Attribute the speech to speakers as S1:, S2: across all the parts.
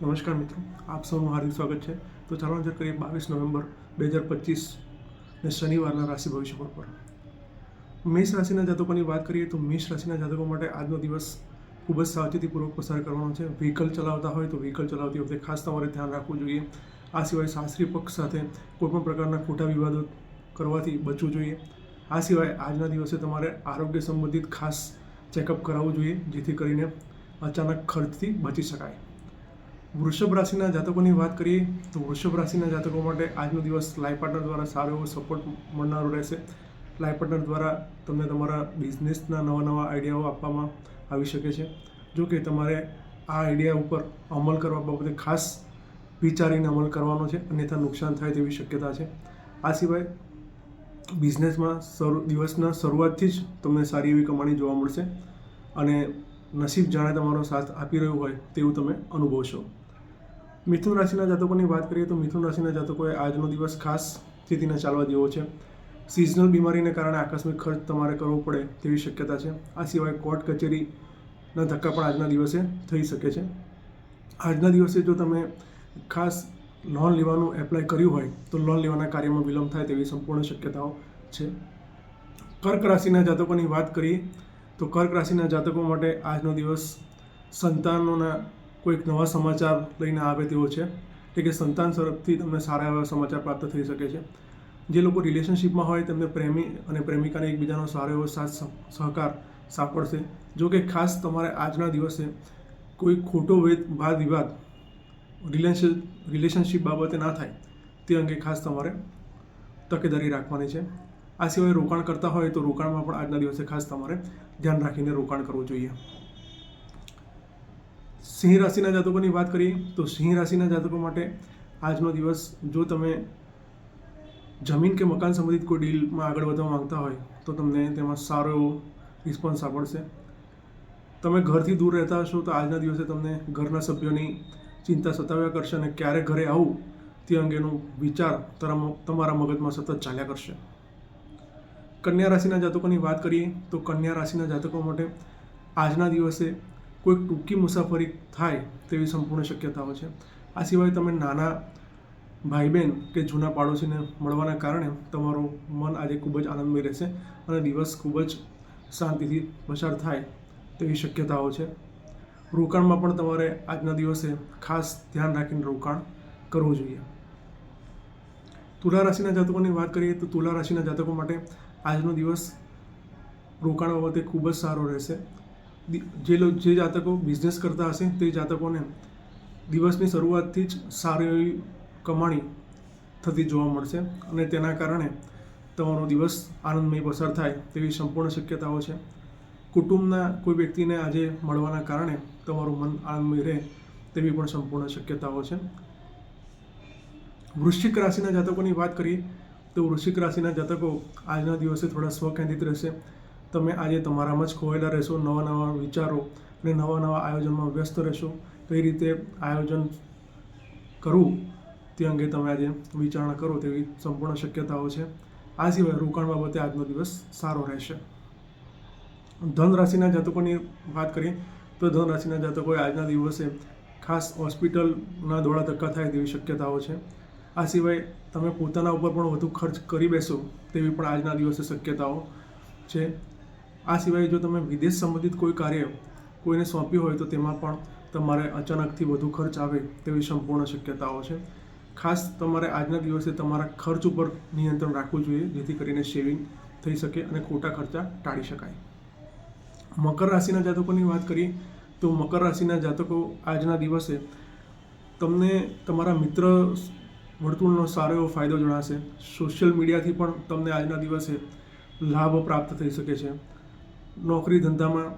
S1: નમસ્કાર મિત્રો, આપ સૌનું હાર્દિક સ્વાગત છે. તો ચાલો નજર કરીએ બાવીસ નવેમ્બર બે હજાર પચીસ ને શનિવારના રાશિ ભવિષ્ય પર? મેષ રાશિના જાતકોની વાત કરીએ તો મેષ રાશિના જાતકો માટે આજનો દિવસ ખૂબ જ સાવચેતીપૂર્વક પસાર કરવાનો છે. વ્હીકલ ચલાવતા હોય તો વ્હીકલ ચલાવતી વખતે ખાસ તમારે ધ્યાન રાખવું જોઈએ. આ સિવાય શાસ્ત્રીય પક્ષ સાથે કોઈપણ પ્રકારના ખોટા વિવાદો કરવાથી બચવું જોઈએ. આ સિવાય આજના દિવસે તમારે આરોગ્ય સંબંધિત ખાસ ચેકઅપ કરાવવું જોઈએ, જેથી કરીને અચાનક ખર્ચથી બચી શકાય. વૃષભ રાશિના જાતકોની વાત કરીએ તો વૃષભ રાશિના જાતકો માટે આજનો દિવસ લાઈફ પાર્ટનર દ્વારા સારો એવો સપોર્ટ મળનારો રહેશે. લાઈફ પાર્ટનર દ્વારા તમને તમારા બિઝનેસના નવા નવા આઈડિયાઓ આપવામાં આવી શકે છે. જો કે તમારે આ આઈડિયા ઉપર અમલ કરવા બાબતે ખાસ વિચારીને અમલ કરવાનો છે અન્યથા નુકસાન થાય તેવી શક્યતા છે. આ સિવાય બિઝનેસમાં શરૂ દિવસના શરૂઆતથી જ તમને સારી એવી કમાણી જોવા મળશે અને નસીબ જાણે તમારો સાથ આપી રહ્યું હોય તેવું તમે અનુભવશો. મિથુન રાશિના જાતકોની વાત કરીએ તો મિથુન રાશિના જાતકોએ આજનો દિવસ ખાસ સ્થિતિને ચાલવા દેવો છે. સિઝનલ બીમારીને કારણે આકસ્મિક ખર્ચ તમારે કરવો પડે તેવી શક્યતા છે. આ સિવાય કોર્ટ કચેરીના ધક્કા પણ આજના દિવસે થઈ શકે છે. આજના દિવસે જો તમે ખાસ લોન લેવાનું એપ્લાય કર્યું હોય તો લોન લેવાના કાર્યમાં વિલંબ થાય તેવી સંપૂર્ણ શક્યતાઓ છે. કર્ક રાશિના જાતકોની વાત કરીએ તો કર્ક રાશિના જાતકો માટે આજનો દિવસ સંતાનોના કોઈક નવા સમાચાર લઈને આવે તેવો છે? એટલે કે સંતાન તરફથી તમને સારા એવા સમાચાર પ્રાપ્ત થઈ શકે છે. જે લોકો રિલેશનશિપમાં હોય તેમને પ્રેમી અને પ્રેમિકાને એકબીજાનો સારો એવો સાથ સહકાર સાંપડશે. જો કે ખાસ તમારે આજના દિવસે કોઈ ખોટો વેદ, વાદ, વિવાદ, રિલેશન, રિલેશનશીપ બાબતે ના થાય, તે અંગે ખાસ તમારે તકેદારી રાખવાની છે. આ સિવાય રોકાણ કરતા હોય તો રોકાણમાં પણ આજના દિવસે ખાસ તમારે ધ્યાન રાખીને રોકાણ કરવું જોઈએ. સિંહ રાશિના જાતકોની વાત કરીએ તો સિંહ રાશિના જાતકો માટે આજનો દિવસ જો તમે જમીન કે મકાન સંબંધિત કોઈ ડીલમાં આગળ વધવા માંગતા હોય તો તમને તેમાં સારો એવો રિસ્પોન્સ આપડશે. તમે ઘરથી દૂર રહેતા હશો તો આજના દિવસે તમને ઘરના સભ્યોની ચિંતા સતાવ્યા કરશે અને ક્યારે ઘરે આવું તે અંગેનો વિચાર તમારા મગજમાં સતત ચાલ્યા કરશે. કન્યા રાશિના જાતકોની વાત કરીએ તો કન્યા રાશિના જાતકો માટે આજના દિવસે કોઈક ટૂંકી મુસાફરી થાય તેવી સંપૂર્ણ શક્યતાઓ છે. આ સિવાય તમે નાના ભાઈ બહેન કે જૂના પાડોશીને મળવાના કારણે તમારું મન આજે ખૂબ જ આનંદમય રહેશે અને દિવસ ખૂબ જ શાંતિથી પસાર થાય તેવી શક્યતાઓ છે. રોકાણમાં પણ તમારે આજના દિવસે ખાસ ધ્યાન રાખીને રોકાણ કરવું જોઈએ. તુલા રાશિના જાતકોની વાત કરીએ તો તુલા રાશિના જાતકો માટે આજનો દિવસ રોકાણ બાબતે ખૂબ જ સારો રહેશે. જે જે જાતકો બિઝનેસ કરતા હશે તે જાતકોને દિવસની શરૂઆતથી જ સારી એવી કમાણી થતી જોવા મળશે અને તેના કારણે તમારો દિવસ આનંદમય પસાર થાય તેવી સંપૂર્ણ શક્યતાઓ છે. કુટુંબના કોઈ વ્યક્તિને આજે મળવાના કારણે તમારું મન આનંદમય રહે તેવી પણ સંપૂર્ણ શક્યતાઓ છે. વૃશ્ચિક રાશિના જાતકોની વાત કરીએ તો વૃશ્ચિક રાશિના જાતકો આજના દિવસે થોડા સ્વકેન્દ્રિત રહેશે. તમે આજે તમારામાં જ ખોવાયેલા રહેશો, નવા નવા વિચારો અને નવા નવા આયોજનમાં વ્યસ્ત રહેશો કઈ રીતે આયોજન કરવું, તે અંગે તમે આજે વિચારણા કરો તેવી સંપૂર્ણ શક્યતાઓ છે. આ સિવાય રોકાણ બાબતે આજનો દિવસ સારો રહેશે. ધન રાશિના જાતકોની વાત કરીએ, તો ધન રાશિના જાતકોએ આજના દિવસે ખાસ હોસ્પિટલના દોડા ધક્કા થાય તેવી શક્યતાઓ છે. આ સિવાય તમે પોતાના ઉપર પણ વધુ ખર્ચ કરી બેસો તેવી પણ આજના દિવસે શક્યતાઓ છે. આ સિવાય જો તમે વિદેશ સંબંધિત કોઈ કાર્ય કોઈને સોંપ્યું હોય તો તેમાં પણ તમારે અચાનકથી વધુ ખર્ચ આવે તેવી સંપૂર્ણ શક્યતાઓ છે. ખાસ તમારે આજના દિવસે તમારા ખર્ચ ઉપર નિયંત્રણ રાખવું જોઈએ, જેથી કરીને સેવિંગ થઈ શકે અને ખોટા ખર્ચા ટાળી શકાય. મકર રાશિના જાતકોની વાત કરીએ તો મકર રાશિના જાતકો આજના દિવસે તમને તમારા મિત્ર વર્તુળનો સારો એવો ફાયદો જણાશે. સોશિયલ મીડિયાથી પણ તમને આજના દિવસે લાભ પ્રાપ્ત થઈ શકે છે. નોકરી ધંધામાં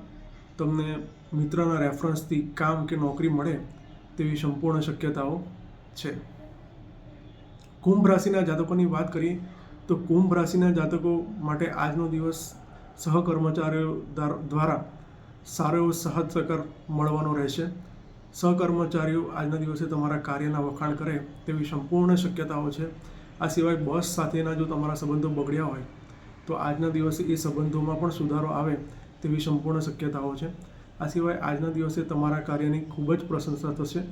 S1: તમને મિત્રના રેફરન્સથી કામ કે નોકરી મળે તેવી સંપૂર્ણ શક્યતાઓ છે. કુંભ રાશિના જાતકોની વાત કરીએ તો કુંભ રાશિના જાતકો માટે આજનો દિવસ સહકર્મચારીઓ દ્વારા સારો એવો સહજ સહકાર મળવાનો રહેશે. સહકર્મચારીઓ આજના દિવસે તમારા કાર્યના વખાણ કરે તેવી સંપૂર્ણ શક્યતાઓ છે. આ સિવાય બસ સાથેના જો તમારા સંબંધો બગડ્યા હોય તો આજના દિવસે એ સંબંધોમાં પણ સુધારો આવે તેવી સંપૂર્ણ શક્યતાઓ છે. આ સિવાય આજના દિવસે તમારા કાર્યની ખૂબ જ પ્રશંસા થશે.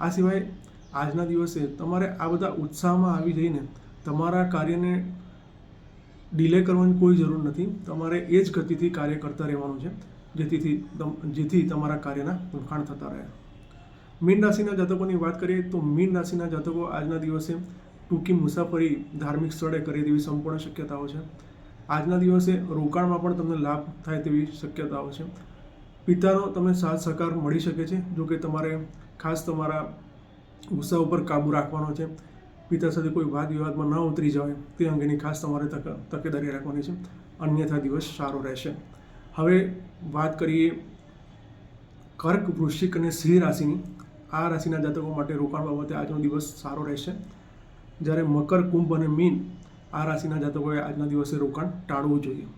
S1: આ સિવાય આજના દિવસે તમારે આ બધા ઉત્સાહમાં આવી જઈને તમારા કાર્યને ડિલે કરવાની કોઈ જરૂર નથી. તમારે એ જ ગતિથી કાર્ય કરતા રહેવાનું છે જેથી જેથી તમારા કાર્યના વખાણ થતા રહે. મીન રાશિના જાતકોની વાત કરીએ તો મીન રાશિના જાતકો આજના દિવસે ટૂંકી મુસાફરી ધાર્મિક સ્થળે કરે તેવી સંપૂર્ણ શક્યતાઓ છે. આજના દિવસે રોકાણમાં પણ તમને લાભ થાય તેવી શક્યતાઓ છે. પિતાનો તમને સાથ સહકાર મળી શકે છે, જો કે તમારે ખાસ તમારા ગુસ્સા ઉપર કાબૂ રાખવાનો છે. પિતા સાથે કોઈ વાદ વિવાદમાં ન ઉતરી જવાય, તે અંગેની ખાસ તમારે તક, તકેદારી રાખવાની છે. અન્યથા દિવસ સારો રહેશે. હવે વાત કરીએ કર્ક, વૃશ્ચિક અને સિંહ રાશિની. આ રાશિના જાતકો માટે રોકાણ બાબતે આજનો દિવસ સારો રહેશે. જ્યારે મકર, કુંભ અને મીન આ રાશિના જાતકોએ આજના દિવસે રોકાણ ટાળવું જોઈએ.